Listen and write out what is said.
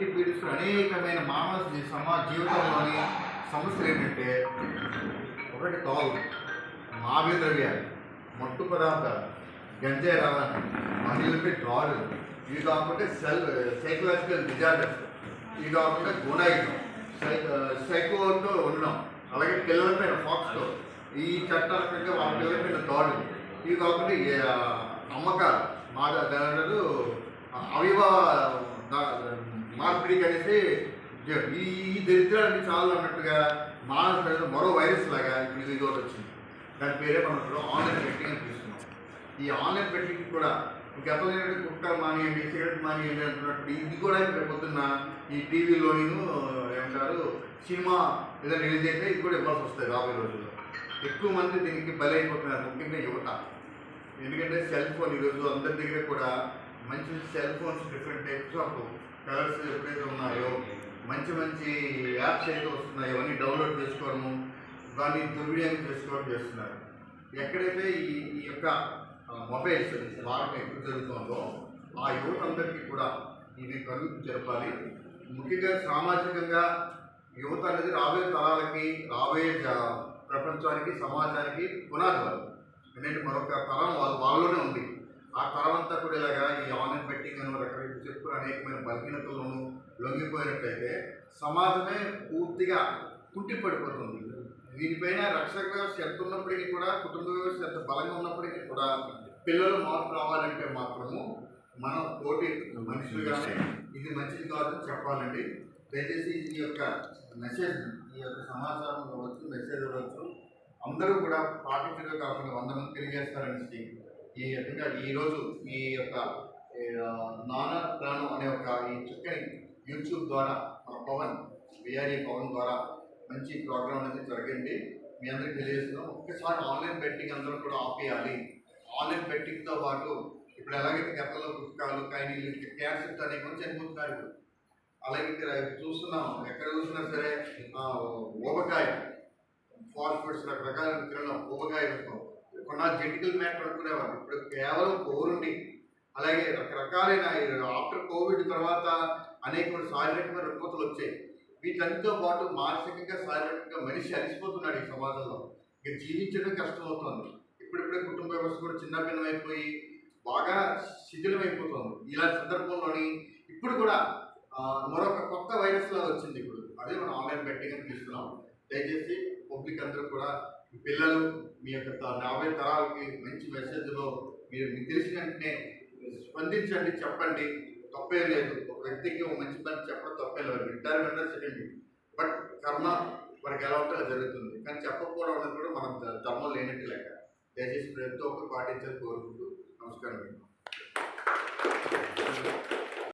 పట్టి పీడిస్తున్న అనేకమైన మానవ జీ- సమాజ జీవితంలోని సమస్యలు ఏంటంటే ఒకటి తోలు మావి ద్రవ్యాలు మట్టు పదార్థాలు గంజాయి రవాణా మహిళలపై డ్రాలు ఇవి కాకుండా సెల్ సైకలాజికల్ డిజార్డర్స్ ఇవి కాకుండా గుణాయితం సైకోతో ఉండడం అలాగే పిల్లలపైన ఫాక్స్తో ఈ చట్టాల కంటే వాళ్ళ పిల్లలపైన దాడులు ఇవి కాకుండా అమ్మకాలు మా దాడు అవయవ మార్పిడికి అనేసి ఈ ఈ దరిద్రానికి చాలు అన్నట్టుగా మానవ మరో వైరస్ లాగా ఇప్పుడు ఇది ఒకటి వచ్చింది. దాని పేరే మనం ఇప్పుడు ఆన్లైన్ బెట్టింగ్ అని పిలుస్తున్నాం. ఈ ఆన్లైన్ బెట్టింగ్ కూడా గతంలో ఏంటంటే కుక్క మానేయండి సిగరెట్ మానేయండి అంటున్నట్టు ఇది కూడా ఇప్పుడు పొద్దున్న ఈ టీవీలోనూ ఏమంటారు సినిమా ఏదైనా రిలీజ్ అయితే ఇది కూడా ఇవ్వాల్సి వస్తుంది రాబోయే రోజుల్లో. ఎక్కువ మంది దీనికి బలైపోతున్నారు ముఖ్యంగా యువత. ఎందుకంటే సెల్ ఫోన్ ఈరోజు అందరి దగ్గర కూడా మంచి సెల్ ఫోన్స్ డిఫరెంట్ టైప్స్ అప్పుడు కలర్స్ ఎప్పుడైతే ఉన్నాయో మంచి మంచి యాప్స్ అయితే వస్తున్నాయో అవన్నీ డౌన్లోడ్ చేసుకోవడము దాన్ని దుర్వినియోగం చేసుకోవడం చేస్తున్నారు. ఎక్కడైతే ఈ ఈ యొక్క మొబైల్స్ వాడకం ఎక్కువ జరుగుతుందో ఆ యువతందరికీ కూడా ఇది కలుగు జరపాలి. ముఖ్యంగా సామాజికంగా యువత అనేది రాబోయే తరాలకి రాబోయే ప్రపంచానికి సమాజానికి పునాది వాళ్ళు ఎందుకంటే మరొక తరం వాళ్ళ వాళ్ళలోనే ఉంది. ఆ తరం అంతా కూడా ఇలాగా ఈ ఆన్లైన్ బెట్టింగ్ అని రకరకాల చెప్పుకుని అనేకమైన బలహీనతలను లొంగిపోయినట్లయితే సమాజమే పూర్తిగా కుంటిపడిపోతుంది. దీనిపైన రక్షక వ్యవస్థ ఎంత ఉన్నప్పటికీ కూడా కుటుంబ వ్యవస్థ ఎంత బలంగా ఉన్నప్పటికీ కూడా పిల్లలు మార్పు రావాలంటే మాత్రము మనం తోటి మనుషులుగానే ఇది మంచిది కాదని చెప్పాలండి. దయచేసి ఈ యొక్క మెసేజ్ ఈ యొక్క సమాచారం కావచ్చు మెసేజ్ కావచ్చు అందరూ కూడా పాటించడం కాకుండా వంద మంది తెలియజేస్తారని ఈ విధంగా ఈరోజు ఈ యొక్క నానా ప్రాణం అనే ఒక ఈ చక్కని యూట్యూబ్ ద్వారా మన పవన్ విఆర్ఈ పవన్ ద్వారా మంచి ప్రోగ్రామ్ అనేది జరగండి మీ అందరికీ తెలియజేస్తున్నాం. ఒక్కసారి ఆన్లైన్ బెట్టింగ్ అందరూ కూడా ఆపేయాలి. ఆన్లైన్ బెట్టింగ్తో పాటు ఇప్పుడు ఎలాగైతే గతంలో పుస్తకాలు కానీ క్యాన్సర్ అనేక కొంచెం చనిపోతున్నారు ఇప్పుడు. అలాగే ఇక్కడ చూస్తున్నాం ఎక్కడ చూసినా సరే ఆ, ఊబకాయ ఫాస్ట్ ఫుడ్స్ రకరకాల తినడం ఊబకాయ కొనాజెటికల్ మ్యాటర్ మ్యాట్ అనుకునేవారు ఇప్పుడు కేవలం కోరుండి అలాగే రకరకాలైన ఆఫ్టర్ కోవిడ్ తర్వాత అనేక శారీరకమైన రుగ్మతలు వచ్చాయి. వీటన్నిటితో పాటు మానసికంగా శారీరకంగా మనిషి అలసిపోతున్నాడు ఈ సమాజంలో. ఇక జీవించడం కష్టమవుతోంది. ఇప్పుడిప్పుడే కుటుంబ వ్యవస్థ కూడా చిన్న భిన్నమైపోయి బాగా శిథిలమైపోతుంది. ఇలాంటి సందర్భంలోని ఇప్పుడు కూడా మరొక కొత్త వైరస్ లాగా వచ్చింది ఇప్పుడు. అదే మనం ఆన్లైన్ బెట్టింగ్ అని తీసుకున్నాం దయచేసి పబ్లిక్ అందరూ కూడా పిల్లలు మీ యొక్క రాబోయే తరాలకి మంచి మెసేజ్లో మీరు మీకు తెలిసిన వెంటనే స్పందించండి చెప్పండి. తప్పే లేదు. ఒక వ్యక్తికి ఒక మంచి పని చెప్పడం తప్పే లేదు. రిటైర్మెంట్ సెకండ్ బట్ కర్మ వారికి ఎలా ఉంటే జరుగుతుంది. కానీ చెప్పకపోవడం అనేది కూడా మనం ధర్మం లేనట్టు లెక్క. దయచేసి ప్రతి ఒక్కరు పాటించాలని కోరుకుంటూ నమస్కారం.